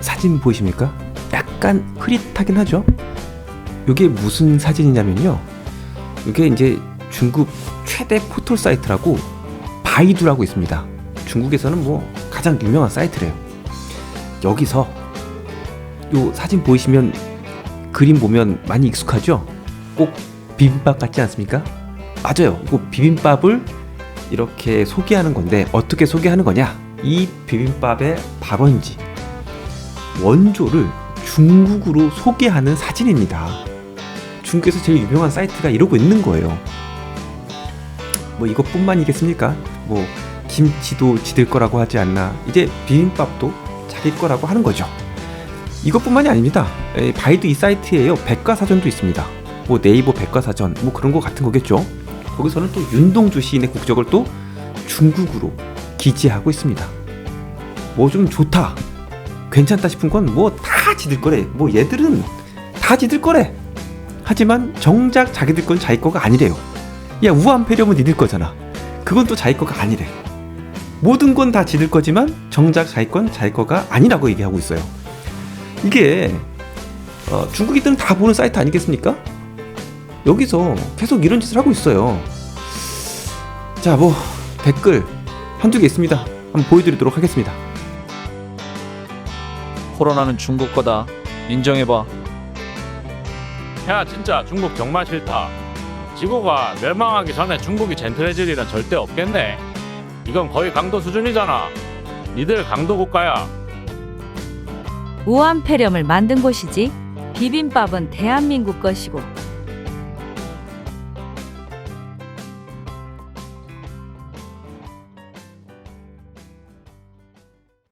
사진 보이십니까? 약간 흐릿하긴 하죠. 이게 무슨 사진이냐면요. 이게 이제 중국 최대 포털 사이트라고 바이두라고 있습니다. 중국에서는 뭐 가장 유명한 사이트래요. 여기서 요 사진 보이시면 그림 보면 많이 익숙하죠? 꼭 비빔밥 같지 않습니까? 맞아요. 이거 비빔밥을 이렇게 소개하는 건데 어떻게 소개하는 거냐? 이 비빔밥의 발원지 원조를 중국으로 소개하는 사진입니다. 중국에서 제일 유명한 사이트가 이러고 있는 거예요. 뭐 이것뿐만이겠습니까? 뭐 김치도 지들 거라고 하지 않나? 이제 비빔밥도 자기 거라고 하는 거죠. 이것뿐만이 아닙니다. 에, 바이두 이 사이트에요 백과사전도 있습니다. 뭐 네이버 백과사전 뭐 그런 거 같은 거겠죠. 거기서는 또 윤동주 시인의 국적을 또 중국으로 기재하고 있습니다. 뭐 좀 좋다, 괜찮다 싶은 건 뭐 다 지들 거래. 뭐 얘들은 다 지들 거래. 하지만 정작 자기들 건 자기 거가 아니래요. 야 우한폐렴은 니들 거잖아. 그건 또 자기 거가 아니래. 모든 건 다 지들 거지만 정작 자기 건 자기 거가 아니라고 얘기하고 있어요. 이게 어, 중국인들은 다 보는 사이트 아니겠습니까? 여기서 계속 이런 짓을 하고 있어요. 자, 뭐 댓글 한두 개 있습니다. 한번 보여드리도록 하겠습니다. 코로나는 중국 거다. 인정해봐. 야 진짜 중국 정말 싫다. 지구가 멸망하기 전에 중국이 젠틀해질 일은 절대 없겠네. 이건 거의 강도 수준이잖아. 니들 강도 국가야. 우한폐렴을 만든 곳이지. 비빔밥은 대한민국 것이고